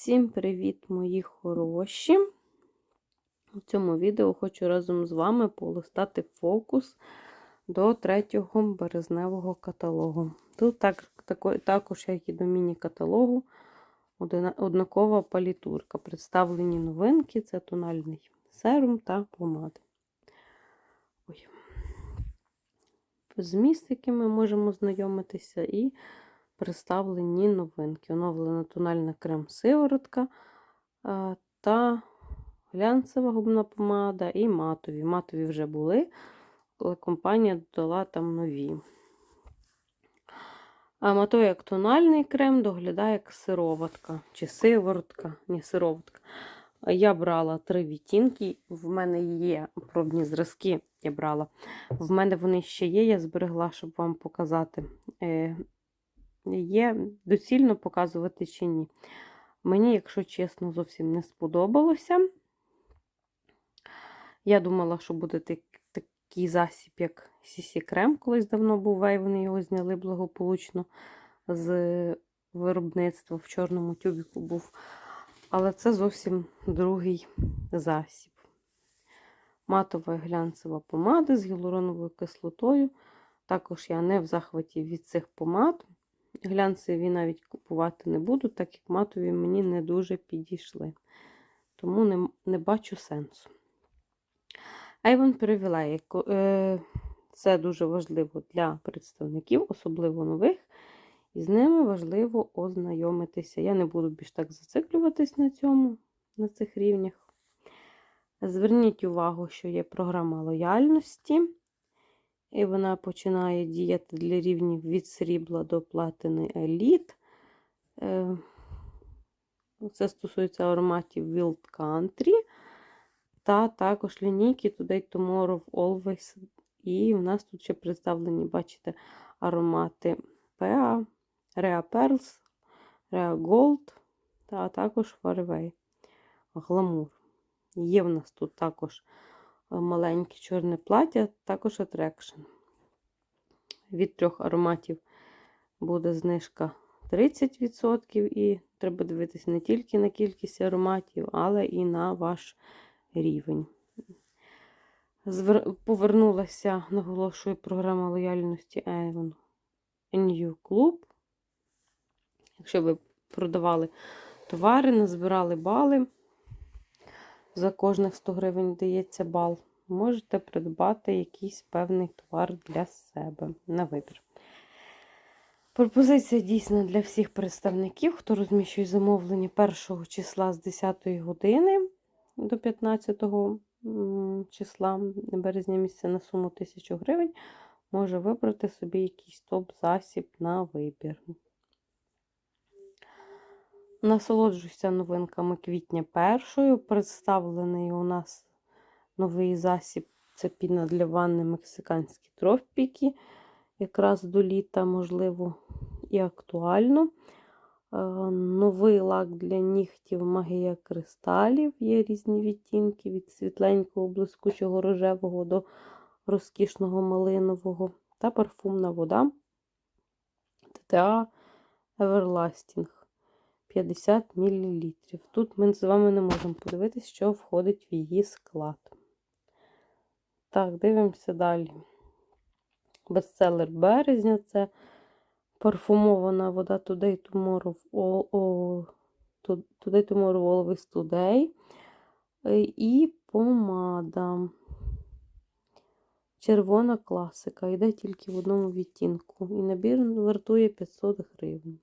Всім привіт, мої хороші! У цьому відео хочу разом з вами полистати фокус до третього березневого каталогу. Тут так, тако, також, як і до міні-каталогу, однакова палітурка. Представлені новинки це тональний серум та помади. Ой. Зміст, яким ми можемо знайомитися, і представлені новинки. Оновлена тональна крем-сиворотка та глянцева губна помада і матові. Матові вже були, але компанія додала там нові. А матовий як тональний крем доглядає як сироватка чи сиворотка, ні, сироватка. Я брала три відтінки. В мене є пробні зразки. Я брала. В мене вони ще є, я зберегла, щоб вам показати. Є доцільно показувати чи ні. Мені, якщо чесно, зовсім не сподобалося. Я думала, що буде такий засіб, як CC Крем, колись давно був вей, вони його зняли благополучно з виробництва в чорному тюбіку був. Але це зовсім другий засіб. Матова глянцева помада з гіалуроновою кислотою. Також я не в захваті від цих помад. Глянцеві навіть купувати не буду, так як матові мені не дуже підійшли. Тому не, не бачу сенсу. Avon Privilege. Е, Це дуже важливо для представників, особливо нових. І з ними важливо ознайомитися. Я не буду більш так зациклюватись на цьому, на цих рівнях. Зверніть увагу, що є програма лояльності. І вона починає діяти для рівнів від срібла до платини еліт. Е, Це стосується ароматів Wild Country. Та також лінійки Today Tomorrow Always. І в нас тут ще представлені, бачите, аромати PA, Rea Pearls, Rea Gold, та також Fairway Glamour. Є в нас тут також маленьке чорне плаття, також Attraction. Від трьох ароматів буде знижка 30%, і треба дивитися не тільки на кількість ароматів, але і на ваш рівень. Повернулася, наголошую, програма лояльності Avon New Club. Якщо ви продавали товари, назбирали бали, за кожних 100 гривень дається бал, можете придбати якийсь певний товар для себе на вибір. Пропозиція дійсна для всіх представників, хто розміщує замовлення першого числа з 10 години до 15 числа березня місяця на суму 1000 гривень, може вибрати собі якийсь топ-засіб на вибір. Насолоджуюся новинками квітня першою. Представлений у нас новий засіб це піна для ванни мексиканські трофпіки. Якраз до літа, можливо, і актуально. Е, Новий лак для нігтів магія кристалів. Є різні відтінки від світленького, блискучого рожевого до розкішного малинового. Та парфумна вода ТТА Everlasting. 50 мл. Тут ми з вами не можемо подивитися, що входить в її склад. Так, дивимося далі. Бестселер березня це парфумована вода Today Tomorrow All, All, Today Tomorrow Always Today. І помада. Червона класика. Йде тільки в одному відтінку. І набір вартує 500 гривень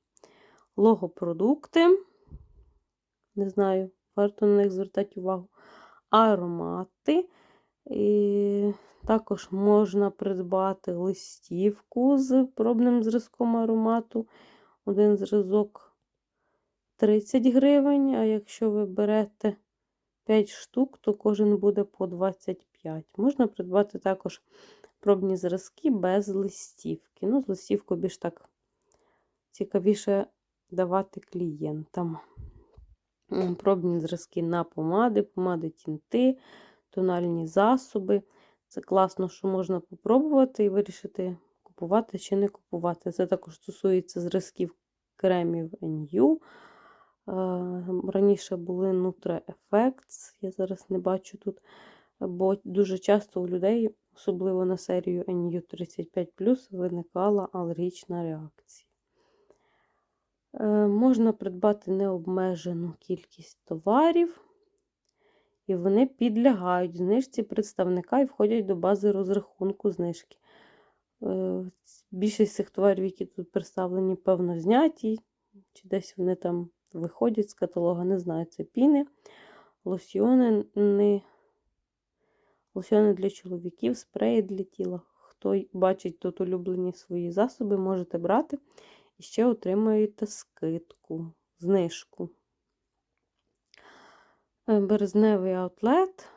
логопродукти. Не знаю, варто на них звертати увагу. Аромати. І також можна придбати листівку з пробним зразком аромату. Один зразок 30 гривень, а якщо ви берете 5 штук, то кожен буде по 25. Можна придбати також пробні зразки без листівки. Ну, з листівкою більш так цікавіше давати клієнтам. Пробні зразки на помади, помади тінти, тональні засоби. Це класно, що можна попробувати і вирішити, купувати чи не купувати. Це також стосується зразків кремів NU. Раніше були Nutra Effects, я зараз не бачу тут, бо дуже часто у людей, особливо на серію NU35, виникала алергічна реакція. Е, Можна придбати необмежену кількість товарів, і вони підлягають знижці представника і входять до бази розрахунку знижки. Е, Більшість цих товарів, які тут представлені, певно, зняті, чи десь вони там виходять з каталога, не знаю, це піни, лосьйони, не... лосьйони для чоловіків, спреї для тіла. Хто бачить тут улюблені свої засоби, можете брати і ще отримаєте скидку, знижку. Е, Березневий аутлет,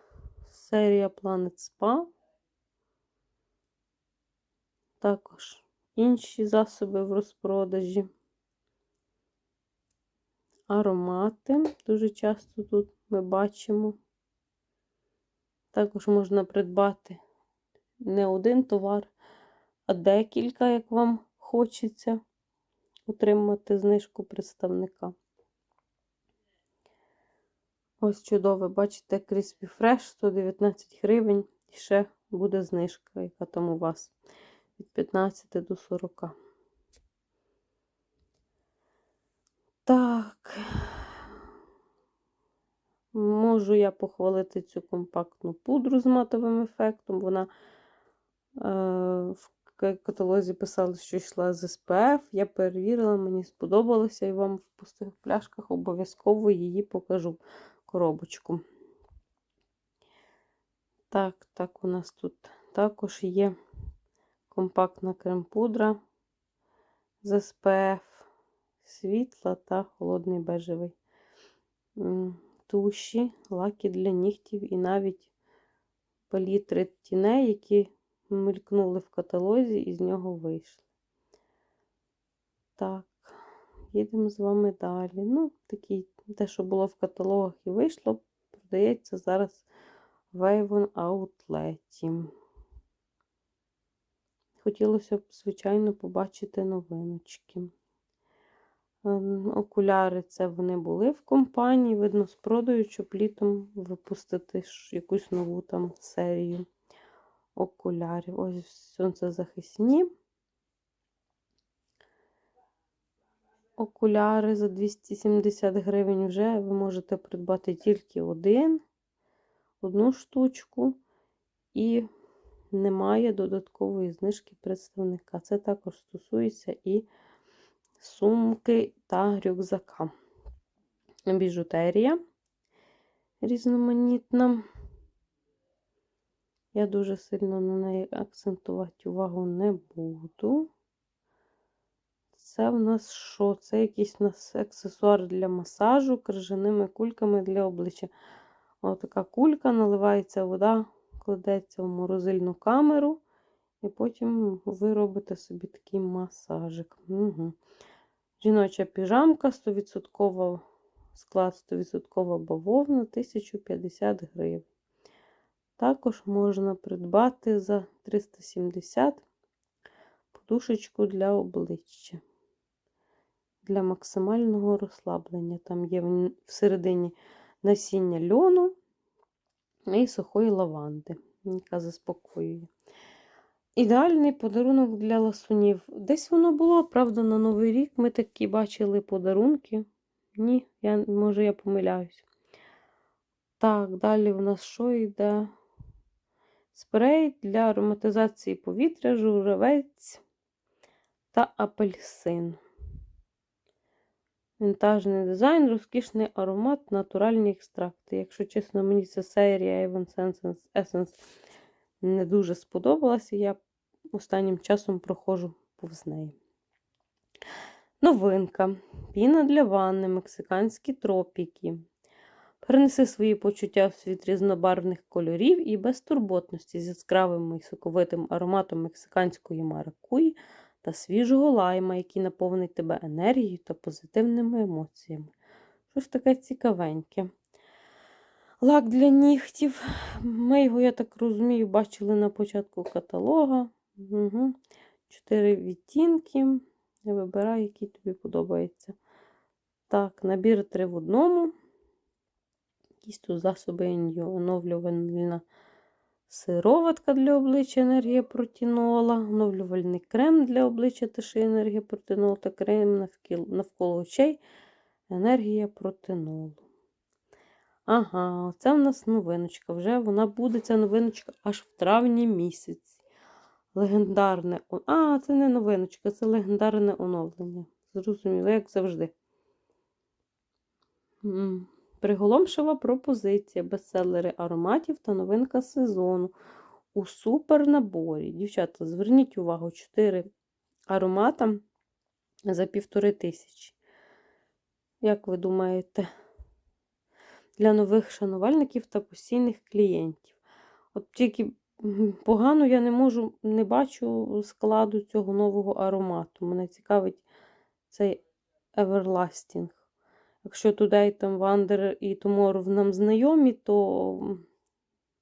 серія Planet Spa. Також інші засоби в розпродажі. Аромати дуже часто тут ми бачимо. Також можна придбати не один товар, а декілька, як вам хочеться отримати знижку представника. Ось чудове, бачите, Crispy Fresh 119 гривень. І ще буде знижка, яка там у вас від 15 до 40. Так, можу я похвалити цю компактну пудру з матовим ефектом. Вона е, в каталозі писала, що йшла з СПФ. Я перевірила, мені сподобалося, і вам в пустих пляшках обов'язково її покажу коробочку. Так, так, у нас тут також є компактна крем-пудра з СПФ, світла та холодний бежевий. Туші, лаки для нігтів і навіть палітри тіней, які мелькнули в каталозі і з нього вийшли. Так, їдемо з вами далі. Ну, такі, те, що було в каталогах і вийшло, продається зараз в Avon Outlet. Хотілося б, звичайно, побачити новиночки. Ем, Окуляри це вони були в компанії, видно, з продаю, щоб літом випустити якусь нову там серію окулярів. Ось сонцезахисні. Окуляри за 270 гривень вже ви можете придбати тільки один, одну штучку, і немає додаткової знижки представника. Це також стосується і сумки та рюкзака. Біжутерія різноманітна. Я дуже сильно на неї акцентувати увагу не буду. Це в нас що? Це якийсь у нас аксесуар для масажу крижаними кульками для обличчя. Ось така кулька, наливається вода, кладеться в морозильну камеру, і потім ви робите собі такий масажик. Угу. Жіноча піжамка 100% склад 100% бавовна 1050 гривень. Також можна придбати за 370 подушечку для обличчя. Для максимального розслаблення. Там є всередині насіння льону і сухої лаванди, яка заспокоює. Ідеальний подарунок для ласунів. Десь воно було, правда, на Новий рік ми такі бачили подарунки. Ні, я, може, я помиляюсь. Так, далі у нас що йде? Спрей для ароматизації повітря, журавець та апельсин. Вінтажний дизайн, розкішний аромат, натуральні екстракти. Якщо чесно, мені ця серія Avon Essence не дуже сподобалася, я останнім часом проходжу повз неї. Новинка. Піна для ванни, мексиканські тропіки. Перенеси свої почуття в світ різнобарвних кольорів і безтурботності з яскравим і соковитим ароматом мексиканської маракуї та свіжого лайма, який наповнить тебе енергією та позитивними емоціями. Щось таке цікавеньке. Лак для нігтів. Ми його, я так розумію, бачили на початку каталога. Угу. Чотири відтінки. Я вибираю, який тобі подобається. Так, набір три в одному. Якісь тут засоби ін'ю- оновлювальна сироватка для обличчя енергія протінола, оновлювальний крем для обличчя тиші енергія протинол та крем навколо очей енергія протинолу. Ага, це в нас новиночка. Вже вона буде, ця новиночка, аж в травні місяці. Легендарне. А, це не новиночка, це легендарне оновлення. Зрозуміло, як завжди. Приголомшива пропозиція, бестселери ароматів та новинка сезону у супернаборі. Дівчата, зверніть увагу, 4 аромата за півтори тисячі. Як ви думаєте, для нових шанувальників та постійних клієнтів? От тільки погано я не можу, не бачу складу цього нового аромату. Мене цікавить цей Everlasting. Якщо Today, там Wonder і Tomorrow нам знайомі, то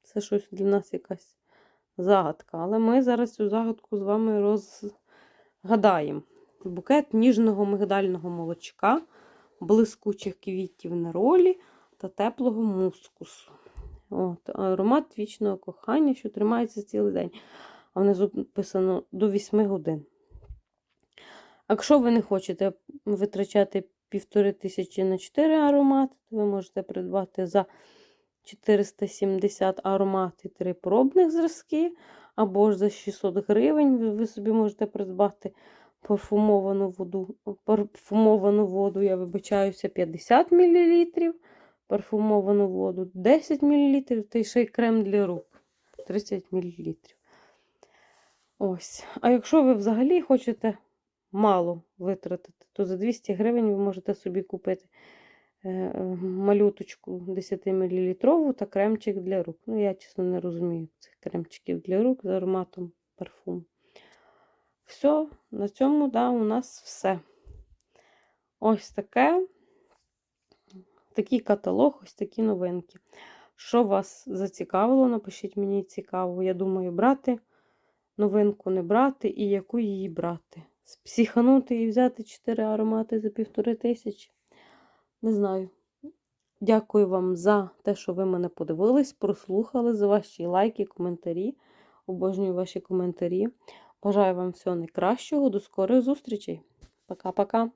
це щось для нас якась загадка. Але ми зараз цю загадку з вами розгадаємо. Букет ніжного мигдального молочка, блискучих квітів неролі та теплого мускусу. От, аромат вічного кохання, що тримається цілий день. А внизу написано до 8 годин. Якщо ви не хочете витрачати півтори тисячі на 4 аромати, то ви можете придбати за 470 аромат і 3 пробних зразки, або ж за 600 гривень ви- собі можете придбати парфумовану воду, парфумовану воду, я вибачаюся, 50 мл, парфумовану воду 10 мл, та ще й крем для рук 30 мл. Ось. А якщо ви взагалі хочете мало витратити, то за 200 гривень ви можете собі купити е, е, малюточку 10 мл та кремчик для рук. Ну, я чесно не розумію цих кремчиків для рук з ароматом парфуму. Все, на цьому да, у нас все. Ось таке. Такий каталог, ось такі новинки. Що вас зацікавило, напишіть мені цікаво. Я думаю, брати новинку не брати і яку її брати. Психанути і взяти 4 аромати за півтори тисячі. Не знаю. Дякую вам за те, що ви мене подивились, прослухали, за ваші лайки, коментарі. Обожнюю ваші коментарі. Бажаю вам всього найкращого. До скорих зустрічей. Пока-пока.